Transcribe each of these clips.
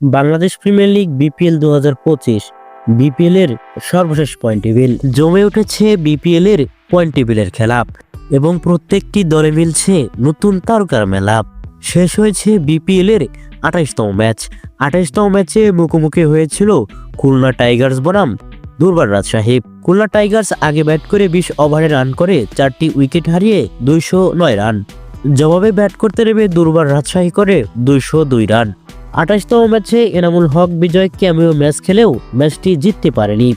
Bangladesh premier league BPL দু হাজার পঁচিশ বিপিএল এর সর্বশেষ পয়েন্ট টেবিল জমে উঠেছে বিপিএল এর পয়েন্ট টেবিলের খেলা এবং প্রত্যেকটি দলে মিলছে নতুন তারকার মেলা। শেষ হয়েছে বিপিএল এর আঠাইশতম ম্যাচ আঠাইশতম ম্যাচে মুখোমুখি হয়েছিল খুলনা টাইগার্স বনাম দুর্বার রাজশাহী। খুলনা টাইগার্স আগে ব্যাট করে বিশ ওভারে রান করে চারটি উইকেট হারিয়ে দুইশো নয় রান জবাবে ব্যাট করতে নেমে দুর্বার রাজশাহী করে দুইশো দুই রান আঠাশতম ম্যাচে এনামুল হক বিজয় ক্যামিও ম্যাচ খেলেও ম্যাচটি জিততে পারেনি।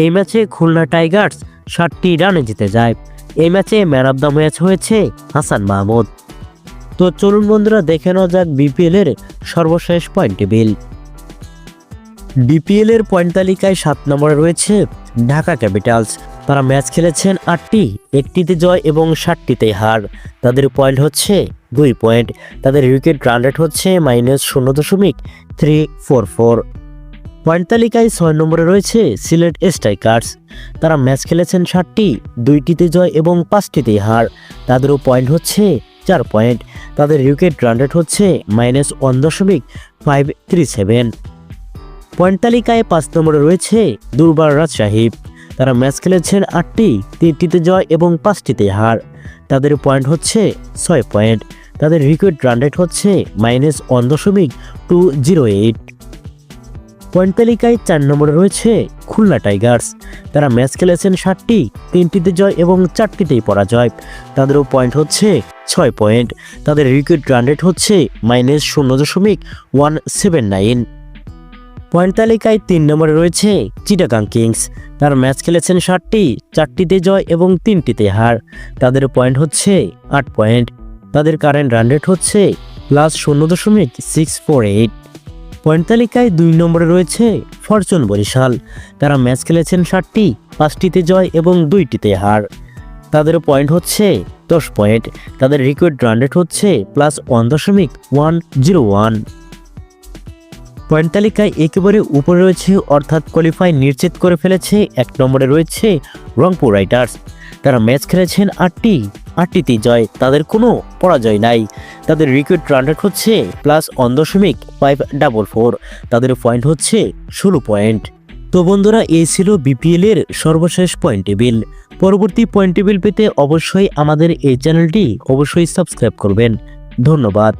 এই ম্যাচে খুলনা টাইগার্স ষাটটি রানে জিতে যায়। এই ম্যাচে ম্যান অব দ্য ম্যাচ হয়েছে হাসান মাহমুদ। তো চলুন বন্ধুরা, দেখে নেওয়া যাক বিপিএল এর সর্বশেষ পয়েন্ট টেবিল। বিপিএল এর পয়েন্ট তালিকায় সাত নম্বরে রয়েছে ঢাকা ক্যাপিটালস। তারা ম্যাচ খেলেছেন আটটি, একটিতে জয় এবং ষাটটিতে হার। তাদের পয়েন্ট হচ্ছে দুই পয়েন্ট। তাদের উইকেট রান রেট হচ্ছে মাইনাস শূন্য দশমিক থ্রি ফোর ফোর পয়েন্ট তালিকায় ছয় নম্বরে রয়েছে সিলেট স্ট্রাইকার্স। তারা ম্যাচ খেলেছেন ষাটটি দুইটিতে জয় এবং পাঁচটিতে হার। তাদেরও পয়েন্ট হচ্ছে চার পয়েন্ট। তাদের উইকেট রান রেট হচ্ছে মাইনাস ওয়ান দশমিক ফাইভ থ্রি সেভেন পয়েন্ট তালিকায় পাঁচ নম্বরে রয়েছে দুর্বার রাজশাহী। তারা ম্যাচ খেলেছেন আটটি, তিনটিতে জয় এবং পাঁচটিতে হার। তাদের পয়েন্ট হচ্ছে ছয় পয়েন্ট। তাদের উইকেট রান রেট হচ্ছে মাইনাস ওয়ান দশমিক টু জিরো এইট পয়েন্ট তালিকায় চার নম্বরে রয়েছে খুলনা টাইগার্স তারা ম্যাচ খেলেছেন ষাটটি তিনটিতে জয় এবং চারটিতেই পরাজয়। তাদেরও পয়েন্ট হচ্ছে ছয় পয়েন্ট তাদের উইকেট রান রেট হচ্ছে মাইনাস শূন্য দশমিক ওয়ান সেভেন নাইন পয়েন্ট তালিকায় তিন নম্বরে রয়েছে চিটাগাং কিংস তারা ম্যাচ খেলেছেন ষাটটি চারটিতে জয় এবং তিনটিতে হার। তাদের পয়েন্ট হচ্ছে আট পয়েন্ট তাদের কারেন্ট রান রেট হচ্ছে প্লাস শূন্য দশমিক সিক্স ফোর এইট পয়েন্ট তালিকায় দুই নম্বরে রয়েছে ফরচুন বরিশাল। তারা ম্যাচ খেলেছেন ষাটটি, পাঁচটিতে জয় এবং দুইটিতে হার। তাদের পয়েন্ট হচ্ছে দশ পয়েন্ট তাদের রিকোয়েড রান রেট হচ্ছে প্লাস ওয়ান দশমিক ওয়ান জিরো ওয়ান পয়েন্ট তালিকায় একেবারে উপরে রয়েছে, অর্থাৎ কোয়ালিফাই নিশ্চিত করে ফেলেছে, এক নম্বরে রয়েছে রংপুর রাইটার্স তারা ম্যাচ খেলেছেন আটটি আটটিতে জয়, তাদের কোনো পরাজয় নাই। তাদের রিকুইড রান রেট হচ্ছে প্লাস ওয়ান দশমিক ফাইভ ডাবল ফোর তাদের পয়েন্ট হচ্ছে ষোলো পয়েন্ট তো বন্ধুরা, এই ছিল বিপিএল এর সর্বশেষ পয়েন্ট টেবিল পরবর্তী পয়েন্ট টেবিল পেতে অবশ্যই আমাদের এই চ্যানেলটি অবশ্যই সাবস্ক্রাইব করবেন। ধন্যবাদ।